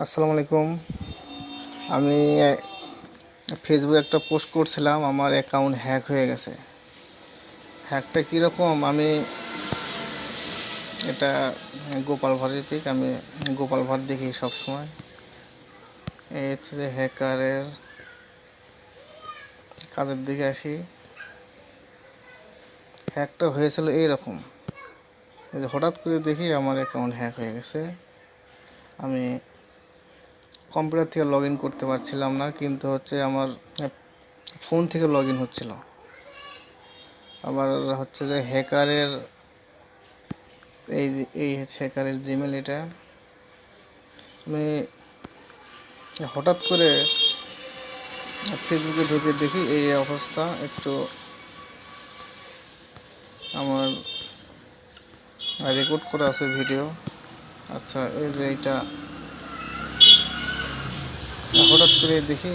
আসসালামু আলাইকুম। আমি ফেসবুকে একটা পোস্ট করছিলাম, আমার অ্যাকাউন্ট হ্যাক হয়ে গেছে। হ্যাকটা কীরকম? আমি, এটা গোপাল ভাঁড়ের পিক আমি গোপাল ভাঁড় দেখি সবসময়। এই হচ্ছে যে হ্যাকারের কাজের দিকে আসি। হ্যাকটা হয়েছিল এইরকম। হঠাৎ করে দেখি আমার অ্যাকাউন্ট হ্যাক হয়ে গেছে। আমি কম্পিউটার থেকে লগ ইন করতে পারছিলাম না, কিন্তু হচ্ছে আমার ফোন থেকে লগ ইন হচ্ছিল। আবার হচ্ছে যে হ্যাকারের, এই এই হচ্ছে হ্যাকারের জিমেল এটা। আমি হঠাৎ করে ফেসবুকে ঢুকে দেখি এই অবস্থা, একটু আমার রেকর্ড করা আছে ভিডিও আচ্ছা এই যে এটা হঠাৎ করে দেখি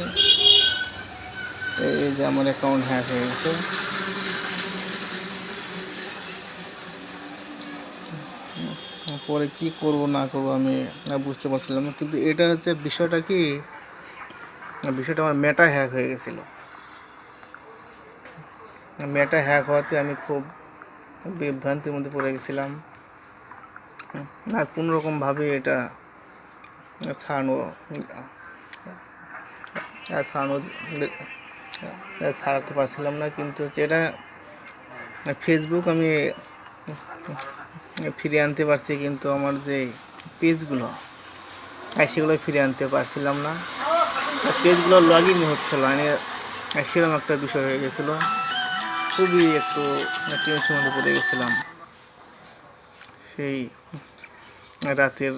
এই যে আমার অ্যাকাউন্ট হ্যাক হয়ে গেছে। পরে কি করব, না করব আমি বুঝতে পারছিলাম না। কিন্তু এটা হচ্ছে বিষয়টা কি? বিষয়টা আমার মেটা হ্যাক হয়ে গেছিল। মেটা হ্যাক হওয়াতে আমি খুব বিভ্রান্তির মধ্যে পড়ে গেছিলাম। না কোনোরকমভাবে এটা ছাড়ানো আর ছাড়ানো আর ছাড়াতে পারছিলাম না, কিন্তু হচ্ছে এটা ফেসবুক আমি ফিরিয়ে আনতে পারছি, কিন্তু আমার যে পেজগুলো সেগুলো ফিরিয়ে আনতে পারছিলাম না। পেজগুলো লগ ইন হচ্ছিল মানে সেরকম একটা বিষয় হয়ে গেছিল। খুবই একটু টেনশন মধ্যে পড়ে গেছিলাম। সেই রাতের,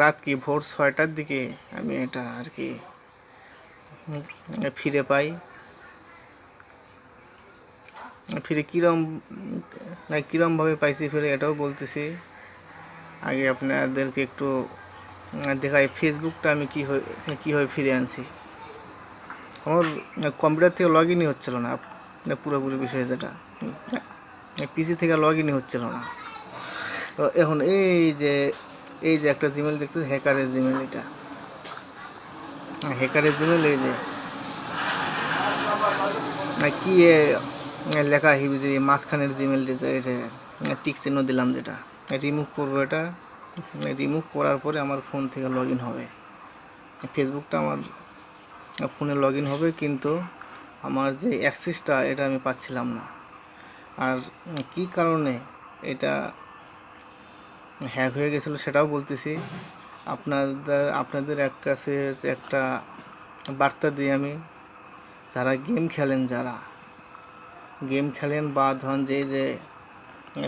রাত কি ভোর ছয়টার দিকে আমি এটা আর কি ফিরে পাই। ফিরে কীরম, না, কীরমভাবে পাইছি ফিরে এটাও বলতেছি। আগে আপনাদেরকে একটু দেখাই ফেসবুকটা আমি কী হয়ে কীভাবে ফিরে আনছি। আমার কম্পিউটার থেকে লগ ইনই হচ্ছিল না পুরোপুরি বিষয় যেটা। পিসি থেকে লগ ইনই হচ্ছিল না। তো এখন এই যে এই যে একটা জিমেল দেখতেছি হ্যাকারের জিমেল এটা। হ্যাকারের জিমেল এই যে না, কি লেখা হিবি যে মাঝখানের জিমেল এটা টিক চিহ্ন দিলাম যেটা রিমুভ করব এটা রিমুভ করার পরে আমার ফোন থেকে লগ ইন হবে ফেসবুকটা আমার ফোনে লগ ইন হবে, কিন্তু আমার যে অ্যাক্সেসটা এটা আমি পাচ্ছিলাম না। আর কি কারণে এটা হ্যাক হয়ে গেছিল সেটাও বলতেছি। আপনাদের আপনাদের এক কাছে একটা বার্তা দিই আমি। যারা গেম খেলেন, যারা গেম খেলেন বা ধরেন যে যে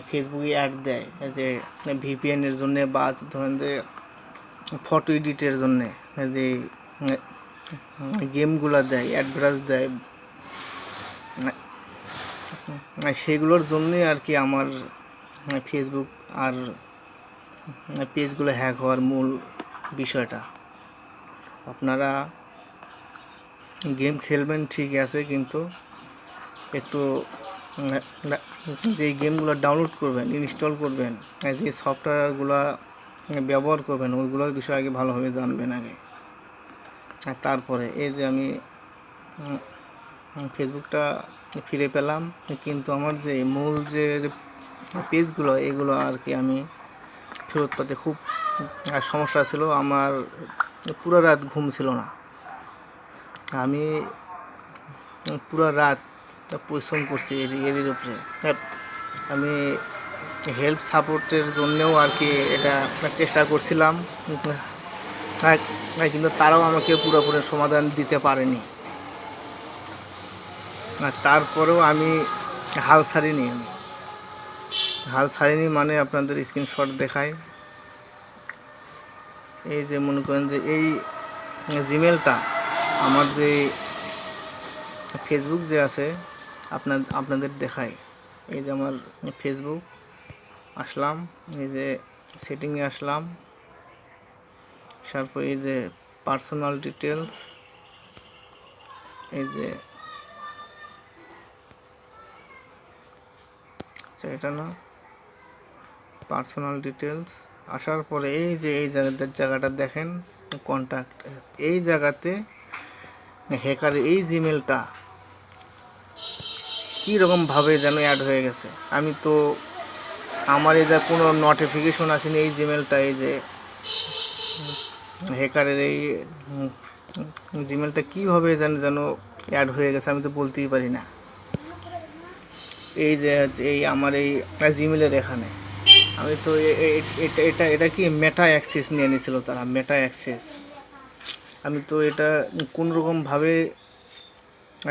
ফেসবুকে অ্যাড দেয়, যে ভিপিএনের জন্যে বা ধরেন যে ফটো এডিটের জন্যে, যে গেমগুলো দেয় অ্যাডভার্টাইজ দেয়, সেগুলোর জন্যই আর কি আমার ফেসবুক আর পেজগুলো হ্যাক হওয়ার মূল বিষয়টা। আপনারা গেম খেলবেন ঠিক আছে, কিন্তু একটু যে গেমগুলো ডাউনলোড করবেন ইনস্টল করবেন যে সফটওয়্যারগুলো ব্যবহার করবেন, ওইগুলোর বিষয়ে আগে ভালোভাবে জানবেন আগে। আর তারপরে এই যে আমি ফেসবুকটা ফিরে পেলাম, কিন্তু আমার যে মূল যে পেজগুলো, এগুলো আর কি আমি ফেরত পাতে খুব সমস্যা ছিল। আমার পুরো রাত ঘুম ছিল না। আমি পুরো রাত পরিশ্রম করছি এর এর উপরে। আমি হেল্প সাপোর্টের জন্যেও আর কি এটা চেষ্টা করছিলাম। কিন্তু তারাও আমাকে পুরোপুরি সমাধান দিতে পারেনি। তারপরেও আমি হাল ছাড়িনি আমি। হাল ছাড়িনি মানে আপনাদের স্ক্রিনশট দেখায়। এই যে মনে করেন যে এই জিমেলটা আমার যে ফেসবুক যে আছে আপনার আপনাদের দেখায়। এই যে আমার ফেসবুক আসলাম, এই যে সেটিংয়ে আসলাম। তারপর এই যে পার্সোনাল ডিটেলস এই যে আচ্ছা এটা না। পার্সোনাল ডিটেলস আসার পরে এই যে এই জায়গাটা জায়গাটা দেখেন কন্ট্যাক্ট এই জায়গাতে হ্যাকার এই জিমেলটা কীরকমভাবে যেন অ্যাড হয়ে গেছে? আমি তো, আমার এই যা কোনো নোটিফিকেশন আসেনি এই জিমেলটা এই যে হ্যাকারের এই জিমেলটা কীভাবে যেন যেন অ্যাড হয়ে গেছে আমি তো বলতেই পারি না। এই যে, এই আমার এই জিমেলের এখানে। আমি তো এটা এটা এটা কি মেটা অ্যাক্সেস নিয়ে নিয়েছিল তারা মেটা অ্যাক্সেস আমি তো এটা কোন রকমভাবে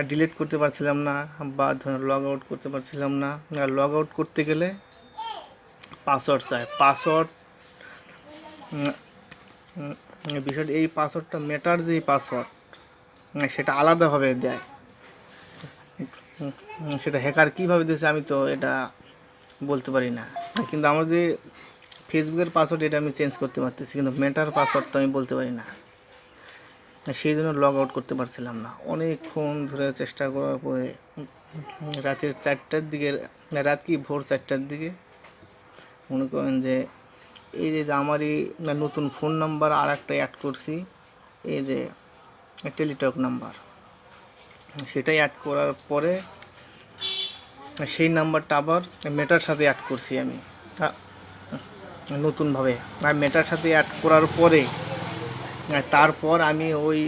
ডিলিট করতে পারছিলাম না, বা লগ আউট করতে পারছিলাম না। আর লগ আউট করতে গেলে পাসওয়ার্ড চাই। পাসওয়ার্ড বিষয়টা এই পাসওয়ার্ডটা মেটার যে পাসওয়ার্ড সেটা আলাদাভাবে দেয়। সেটা হ্যাকার কীভাবে দিয়েছে আমি তো এটা বলতে পারি না। কিন্তু আমার যে ফেসবুকের পাসওয়ার্ড এটা আমি চেঞ্জ করতে পারতেছি, কিন্তু মেটার পাসওয়ার্ড তো আমি বলতে পারি না। সেই জন্য লগ আউট করতে পারছিলাম না। অনেকক্ষণ ধরে চেষ্টা করার পরে রাতের চারটার দিকে রাত কি? ভোর চারটার দিকে মনে করেন যে এই যে যে আমার এই নতুন ফোন নাম্বার আর একটা অ্যাড করছি, এই যে টেলিটক নাম্বার সেটাই অ্যাড করার পরে সেই নাম্বারটা আবার মেটার সাথে অ্যাড করছি আমি। নতুনভাবে। আর মেটার সাথে অ্যাড করার পরে তারপর আমি ওই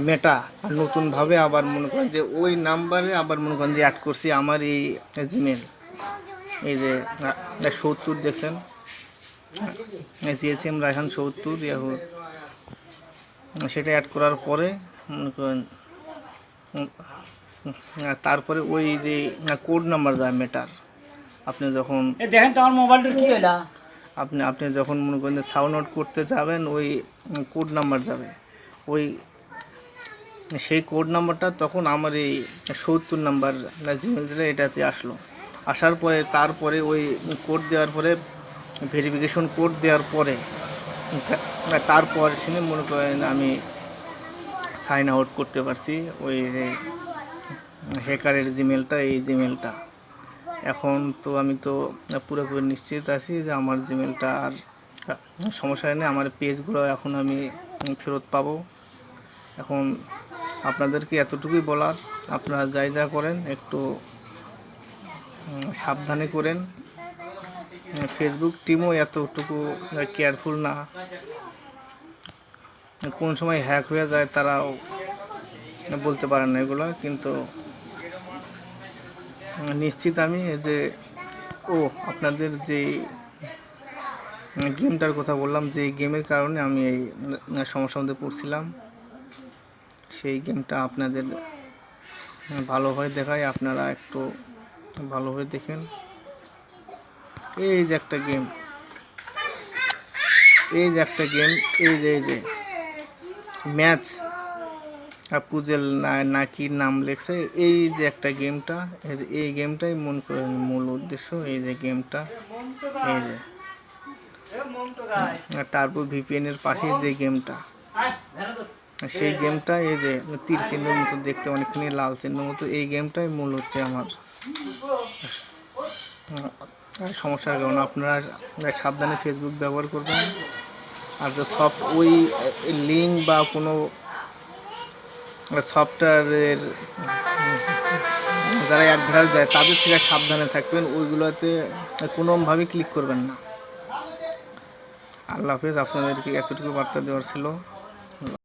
মেটা আর নতুনভাবে আবার মনে করেন যে ওই নাম্বারে আবার মনে করেন যে অ্যাড করছি আমার এই জিমেল এই যে সত্তর দেখছেন? জিএসএম রায়হান সত্তর ইয়াহু সেটা অ্যাড করার পরে মনে করেন তারপরে ওই যে কোড নাম্বার যায় মেটার আপনি যখন দেখেন তো আমার মোবাইলটা কি হইলা আপনি আপনি যখন মনে করেন সাউন্ড আউট করতে যাবেন ওই কোড নাম্বার যাবে। ওই সেই কোড নাম্বারটা তখন আমার এই সত্তর নাম্বার জিমেল যেটা এটাতে আসলো। আসার পরে তারপরে ওই কোড দেওয়ার পরে ভেরিফিকেশন কোড দেওয়ার পরে তারপর শুনে মনে করেন আমি সাইন আউট করতে পারছি ওই হ্যাকারের জিমেলটা এই জিমেলটা এখন তো আমি তো পুরোপুরি নিশ্চিত আছি যে আমার জিমেলটা আর সমস্যা নেই, আমার পেজগুলো এখন আমি ফেরত পাবো। এখন আপনাদেরকে এতটুকুই বলার, আপনারা যাই যা করেন একটু সাবধানে করেন। ফেসবুক টিমও এতটুকু কেয়ারফুল না। কোন সময় হ্যাক হয়ে যায় তারাও বলতে পারেন না এগুলো, কিন্তু নিশ্চিত আমি যে, ও, আপনাদের যে গেমটার কথা বললাম যে গেমের কারণে আমি এই সমস্যার মধ্যে পড়ছিলাম। সেই গেমটা আপনাদের ভালোভাবে দেখায়, আপনারা একটু ভালো হয়ে দেখেন। এই যে একটা গেম। এই যে একটা গেম, এই যে এই যে, ম্যাচ। পুজেল না না কি নাম লেখছে, এই যে একটা গেমটা, এই যে এই গেমটাই মন করেন মূল উদ্দেশ্য, এই যে গেমটা, এই যে। তারপর ভিপিএন এর পাশে যে গেমটা, সেই গেমটা, এই যে তীর চিহ্নের মতো দেখতে অনেকখানি লাল চিহ্ন মতো, এই গেমটাই মূল হচ্ছে আমার। সমস্যার কারণে, আপনারা সাবধানে ফেসবুক ব্যবহার করবেন। আর যে সব ওই লিঙ্ক বা কোনো সফটওয়্যারের যারা অ্যাডভার্টাইজ দেয়, তাদের থেকে সাবধানে থাকবেন। ওইগুলোতে কোনোভাবেই ক্লিক করবেন না। আল্লাহ হাফেজ, আপনাদেরকে এতটুকু বার্তা দেওয়ার ছিল।